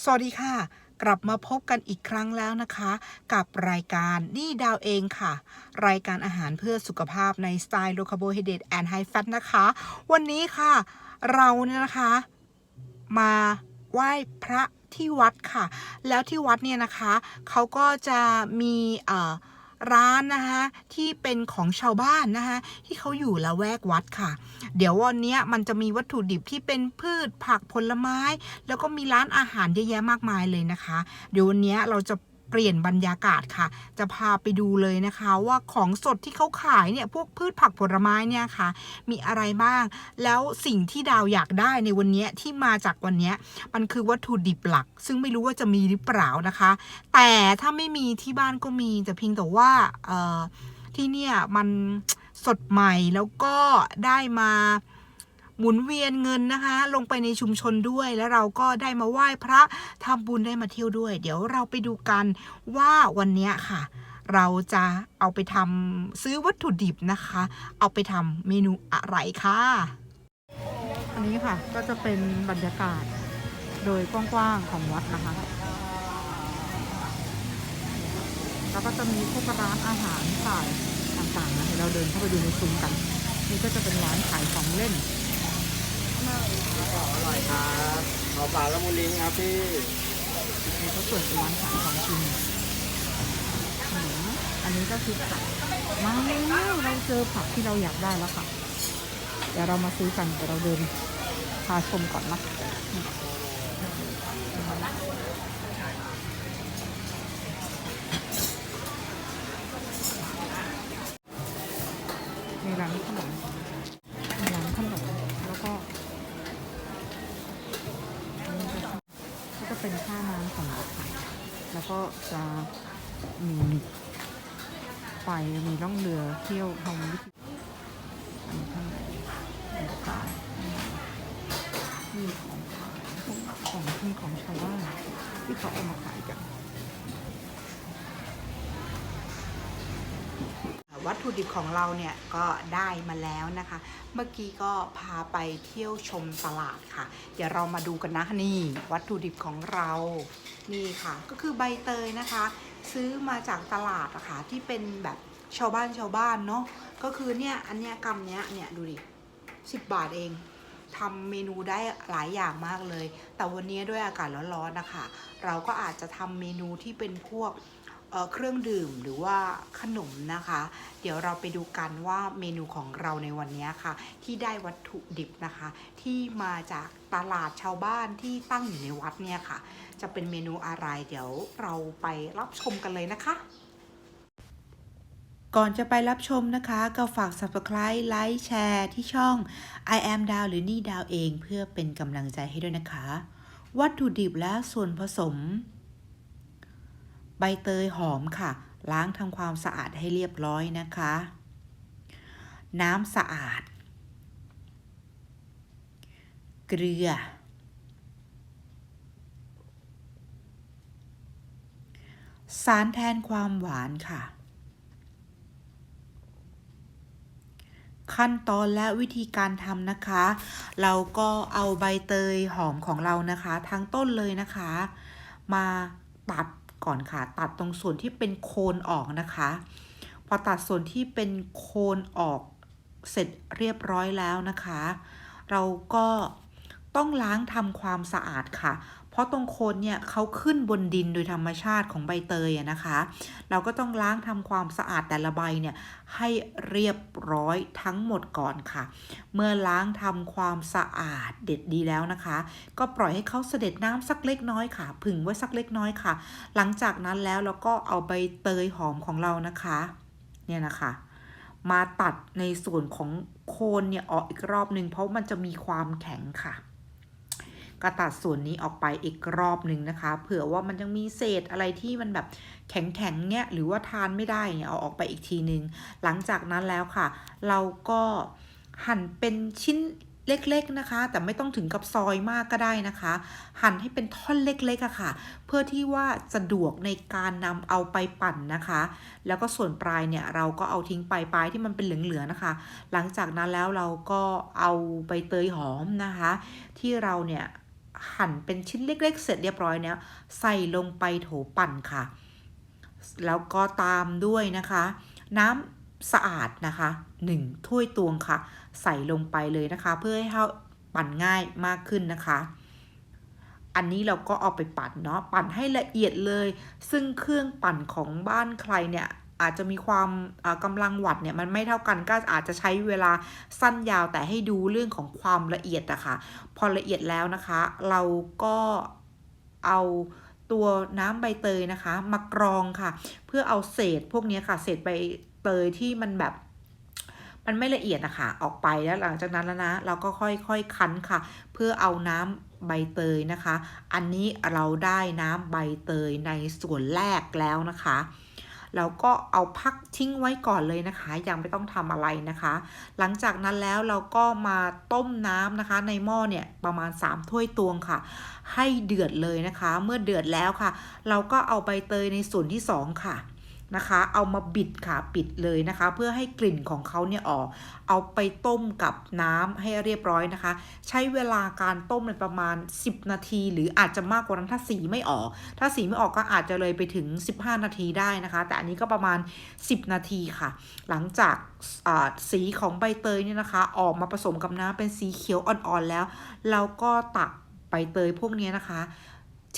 สวัสดีค่ะ กลับมาพบกันอีกครั้งแล้วนะคะ กับรายการนี่ดาวเองค่ะ รายการอาหารเพื่อสุขภาพในสไตล์ low carbohydrate and high fat นะคะ วันนี้ค่ะ เราเนี่ยนะคะ มาไหว้พระที่วัดค่ะ แล้วที่วัดเนี่ยนะคะ เขาก็จะมีเอ่อ ร้านนะคะที่เป็นของชาวบ้านนะคะที่เขาอยู่ละแวกวัดค่ะ เดี๋ยววันนี้มันจะมีวัตถุดิบที่เป็นพืชผักผลไม้ แล้วก็มีร้านอาหารเยอะแยะมากมายเลยนะคะ เดี๋ยววันนี้เราจะ เปลี่ยนบรรยากาศค่ะ จะพาไปดูเลยนะคะว่าของสดที่เขาขายเนี่ยพวกพืชผักผลไม้เนี่ยค่ะ มีอะไรบ้าง แล้วสิ่งที่ดาวอยากได้ในวันนี้ที่มาจากวันนี้มันคือวัตถุดิบหลัก ซึ่งไม่รู้ว่าจะมีหรือเปล่านะคะ แต่ถ้าไม่มีที่บ้านก็มีแต่เพียงแต่ว่าที่เนี่ยมันสดใหม่แล้วก็ได้มา หมุนเวียนเงินนะคะ ลงไปในชุมชนด้วย แล้วเราก็ได้มาไหว้พระทำบุญได้มาเที่ยวด้วย เดี๋ยวเราไปดูกันว่าวันนี้ค่ะ เราจะเอาไปทำซื้อวัตถุดิบนะคะ เอาไปทำเมนูอะไรค่ะ อันนี้ค่ะก็จะเป็นบรรยากาศโดยกว้างๆของวัดนะคะแล้วก็จะมีพวกร้านอาหารขายต่างๆนะเดี๋ยวเราเดินเข้าไปดูในซุ้มกัน นี่ก็จะเป็นร้านขายของเล่น อร่อยครับขอปลาละมุนลิ้นครับพี่นี่เขาเปิดเป็นร้านขายของกินขนมอันนี้ก็คือผักมาแล้วเราเจอผักที่เราอยากได้แล้วค่ะ เดี๋ยวเรามาซื้อกันเดี๋ยวเราเดินพาชมก่อนนะ แล้วก็จะมีไฟมีล่องเรือเที่ยวทำวิธีอันนี้ข้างในบรรยากาศมีของขายวของที่ของชาวบ้านที่เขาเอามาขายกัน วัต ถุดิบของเราเนี่ยก็ได้มาแล้วนะคะ เมื่อกี้ก็พาไปเที่ยวชมตลาดค่ะ เดี๋ยวเรามาดูกันนะนี่ วัตถุดิบของเรานี่ค่ะ ก็คือใบเตยนะคะ ซื้อมาจากตลาดอะค่ะที่เป็นแบบชาวบ้านชาวบ้านเนาะก็คือเนี่ยอันเนี้ยกำเนี้ยเนี่ยดูดิสิบบาทเองทำเมนูได้หลายอย่างมากเลย แต่วันนี้ด้วยอากาศร้อนๆนะคะ เราก็อาจจะทำเมนูที่เป็นพวก เครื่องดื่มหรือว่าขนมนะคะ เดี๋ยวเราไปดูกันว่าเมนูของเราในวันนี้ค่ะ ที่ได้วัตถุดิบนะคะ ที่มาจากตลาดชาวบ้านที่ตั้งอยู่ในวัดเนี่ยค่ะ จะเป็นเมนูอะไร เดี๋ยวเราไปรับชมกันเลยนะคะ ก่อนจะไปรับชมนะคะ ก็ฝาก subscribe ไลค์แชร์ที่ช่อง I am ดาวหรือนี่ดาวเอง เพื่อเป็นกำลังใจให้ด้วยนะคะ วัตถุดิบและส่วนผสม ใบเตยหอมค่ะ ล้างทำความสะอาดให้เรียบร้อยนะคะ น้ำสะอาด เกลือ สารแทนความหวานค่ะ ขั้นตอนและวิธีการทำนะคะ เราก็เอาใบเตยหอมของเรานะคะ ทั้งต้นเลยนะคะ มาตัด ก่อนค่ะ ตัดตรงส่วนที่เป็นโคนออกนะคะ พอตัดส่วนที่เป็นโคนออกเสร็จเรียบร้อยแล้วนะคะ เราก็ต้องล้างทำความสะอาดค่ะ เพราะตรงโคนเนี่ยเขาขึ้นบนดินโดยธรรมชาติของใบเตยอะนะคะ เราก็ต้องล้างทำความสะอาดแต่ละใบเนี่ยให้เรียบร้อยทั้งหมดก่อนค่ะ เมื่อล้างทำความสะอาดเด็ดดีแล้วนะคะ ก็ปล่อยให้เขาเสด็จน้ำสักเล็กน้อยค่ะ ผึ่งไว้สักเล็กน้อยค่ะ หลังจากนั้นแล้วเราก็เอาใบเตยหอมของเรานะคะ เนี่ยนะคะมาตัดในส่วนของโคนเนี่ยออกอีกรอบหนึ่งเพราะมันจะมีความแข็งค่ะ ก็ตัดส่วนนี้ออกไปอีกรอบหนึ่งนะคะ เผื่อว่ามันยังมีเศษอะไรที่มันแบบแข็งๆเนี่ยหรือว่าทานไม่ได้เนี่ยเอาออกไปอีกทีหนึ่งหลังจากนั้นแล้วค่ะ เราก็หั่นเป็นชิ้นเล็กๆนะคะ แต่ไม่ต้องถึงกับซอยมากก็ได้นะคะ หั่นให้เป็นท่อนเล็กๆอะค่ะ เพื่อที่ว่าสะดวกในการนำเอาไปปั่นนะคะ แล้วก็ส่วนปลายเนี่ยเราก็เอาทิ้งไปปลายที่มันเป็นเหลืองๆนะคะ หลังจากนั้นแล้วเราก็เอาใบเตยหอมนะคะ ที่เราเนี่ย หั่นเป็นชิ้นเล็ก ๆ เสร็จเรียบร้อยแล้วใส่ลงไปโถปั่นค่ะ แล้วก็ตามด้วยนะคะ น้ำสะอาดนะคะ1ถ้วยตวงค่ะ ใส่ลงไปเลยนะคะ เพื่อให้เขาปั่นง่ายมากขึ้นนะคะ อันนี้เราก็เอาไปปั่นเนาะปั่นให้ละเอียดเลย ซึ่งเครื่องปั่นของบ้านใครเนี่ย อาจจะมีความอ่ากำลังวัตต์เนี่ยมันไม่เท่ากันก็อาจจะใช้เวลาสั้นยาวแต่ให้ดูเรื่องของความละเอียดอะค่ะพอละเอียดแล้วนะคะ เราก็เอาตัวน้ำใบเตยนะคะ มากรองค่ะ เพื่อเอาเศษพวกนี้ค่ะ เศษใบเตยที่มันแบบมันไม่ละเอียดนะคะออกไปแล้วหลังจากนั้นแล้วนะ เราก็ค่อยๆคั้นค่ะ เพื่อเอาน้ำใบเตยนะคะ อันนี้เราได้น้ำใบเตยในส่วนแรกแล้วนะคะ แล้วก็เอาพักทิ้งไว้ก่อนเลยนะคะ ยังไม่ต้องทำอะไรนะคะ หลังจากนั้นแล้วเราก็มาต้มน้ำนะคะ ในหม้อเนี่ยประมาณ 3 ถ้วยตวงค่ะ ให้เดือดเลยนะคะ เมื่อเดือดแล้วค่ะ เราก็เอาใบเตยในส่วนที่ 2 ค่ะ นะคะ เอามาบิดค่ะปิดเลยนะคะ เพื่อให้กลิ่นของเขาเนี่ยออก เอาไปต้มกับน้ำให้เรียบร้อยนะคะ ใช้เวลาการต้มในประมาณ 10 นาที หรืออาจจะมากกว่านั้นถ้าสีไม่ออก ถ้าสีไม่ออกก็อาจจะเลยไปถึง 15 นาทีได้นะคะ แต่อันนี้ก็ประมาณ 10 นาทีค่ะ หลังจากสีของใบเตยเนี่ยนะคะ ออกมาผสมกับน้ำเป็นสีเขียวอ่อนๆแล้ว เราก็ตักใบเตยพวกนี้นะคะ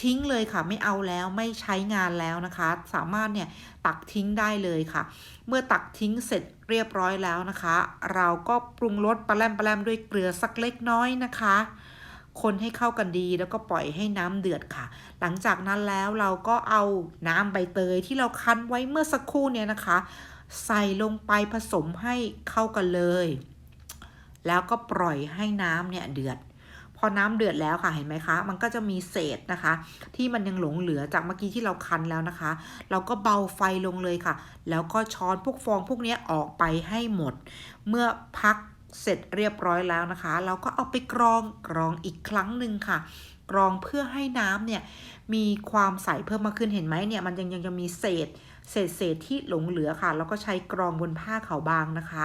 ทิ้งเลยค่ะ ไม่เอาแล้วไม่ใช้งานแล้วนะคะ สามารถเนี่ยตักทิ้งได้เลยค่ะ เมื่อตักทิ้งเสร็จเรียบร้อยแล้วนะคะ เราก็ปรุงรสปลาแรมปลาแรมด้วยเกลือสักเล็กน้อยนะคะ คนให้เข้ากันดีแล้วก็ปล่อยให้น้ำเดือดค่ะ หลังจากนั้นแล้วเราก็เอาน้ำใบเตยที่เราคั้นไว้เมื่อสักครู่เนี่ยนะคะ ใส่ลงไปผสมให้เข้ากันเลย แล้วก็ปล่อยให้น้ำเนี่ยเดือด อน้ำเดือดแล้วค่ะเห็นไหมคะ มันก็จะมีเศษนะคะ ที่มันยังหลงเหลือจากเมื่อกี้ที่เราคั้นแล้วนะคะ เราก็เบาไฟลงเลยค่ะ แล้วก็ช้อนพวกฟองพวกนี้ออกไปให้หมด เมื่อพักเสร็จเรียบร้อยแล้วนะคะ เราก็เอาไปกรองกรองอีกครั้งหนึ่งค่ะ กรองเพื่อให้น้ำเนี่ยมีความใสเพิ่มมากขึ้นเห็นไหมเนี่ยมันยังยังยังมีเศษ เศษเศษที่หลงเหลือค่ะ แล้วก็ใช้กรองบนผ้าขาวบางนะคะ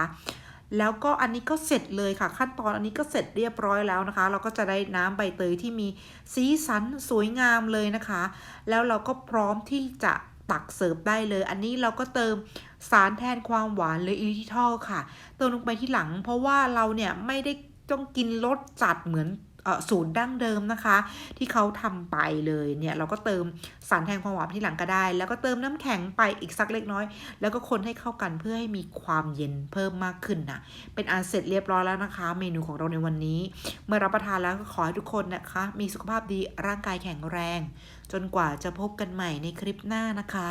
แล้วก็อันนี้ก็เสร็จเลยค่ะ ขั้นตอนอันนี้ก็เสร็จเรียบร้อยแล้วนะคะ เราก็จะได้น้ำใบเตยที่มีสีสันสวยงามเลยนะคะ แล้วเราก็พร้อมที่จะตักเสิร์ฟได้เลย อันนี้เราก็เติมสารแทนความหวานหรืออิริทิทอลค่ะ เติมลงไปที่หลัง เพราะว่าเราเนี่ยไม่ได้ต้องกินรสจัดเหมือน สูตรดั้งเดิมนะคะ ที่เขาทำไปเลยเนี่ยเราก็เติมสารแทนความหวานที่หลังก็ได้ แล้วก็เติมน้ำแข็งไปอีกสักเล็กน้อย แล้วก็คนให้เข้ากันเพื่อให้มีความเย็นเพิ่มมากขึ้นนะเป็นอันเสร็จเรียบร้อยแล้วนะคะ เมนูของเราในวันนี้ เมื่อรับประทานแล้วก็ขอให้ทุกคนนะคะ มีสุขภาพดีร่างกายแข็งแรง จนกว่าจะพบกันใหม่ในคลิปหน้านะคะ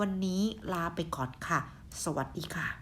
วันนี้ลาไปก่อนค่ะ สวัสดีค่ะ